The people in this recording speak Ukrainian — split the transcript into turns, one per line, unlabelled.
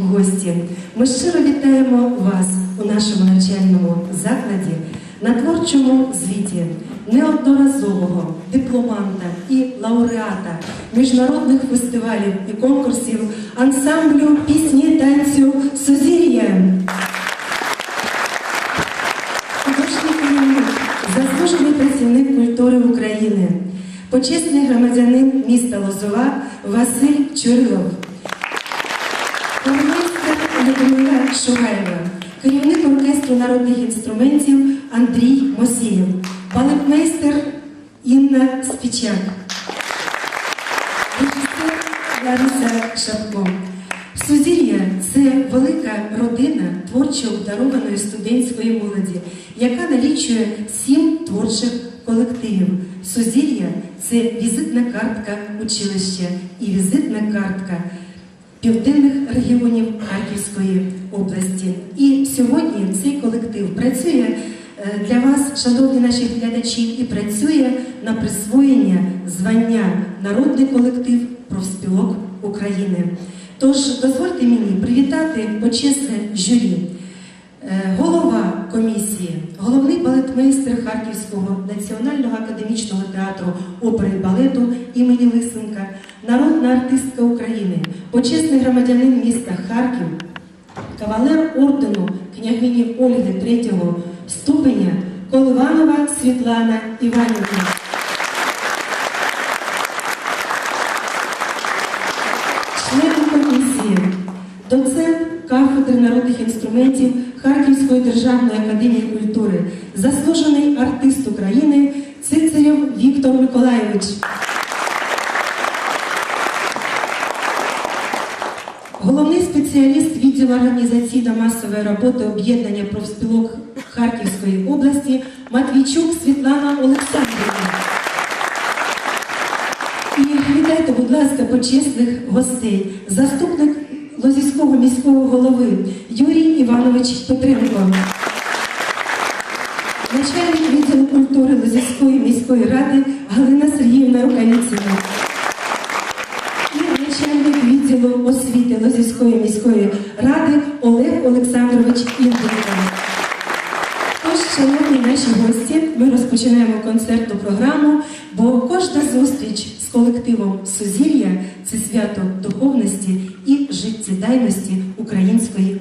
гості, ми щиро вітаємо вас у нашому навчальному закладі на творчому звіті неодноразового дипломанта і лауреата міжнародних фестивалів і конкурсів ансамблю пісні танцю Сузір'я. Заслужений працівник культури України, почесний громадянин міста Лозова Василь Чурилов, Шугаєва, керівник оркестру народних інструментів Андрій Мосієв, балетмейстер Інна Спічак, режисер Лариса Шапко. Сузір'я це велика родина творчо обдарованої студентської молоді, яка налічує сім творчих колективів. Сузір'я це візитна картка училища і візитна картка південних регіонів Харківської області. І сьогодні цей колектив працює е, для вас, шановні наші глядачі, і працює на присвоєння звання Народний колектив профспілок України. Тож дозвольте мені привітати почесне журі. Комісії, головний балетмейстер Харківського національного академічного театру опери і балету імені Лисенка, народна артистка України, почесний громадянин міста Харків, кавалер ордену княгині Ольги третього ступеня Коливанова Світлана Іванівна. Член комісії, доцент кафедри народних інструментів Харківської державної академії культури, заслужений артист України Цицарєв Віктор Миколаєвич. Головний спеціаліст відділу організаційно-масової роботи об'єднання профспілок Харківської області Матвійчук Світлана Олександрівна. І вітайте, будь ласка, почесних гостей. Заступник Лозівського міського голови Юрій Іванович Петренко. Начальник відділу культури Лозівської міської ради Галина Сергіївна Рукавіцина. І начальник відділу освіти Лозівської міської ради Олег Олександрович Інденко. Тож, шановні наші гості, ми розпочинаємо концертну програму, бо кожна зустріч з колективом Сузір'я це свято духовності і життєдайності української.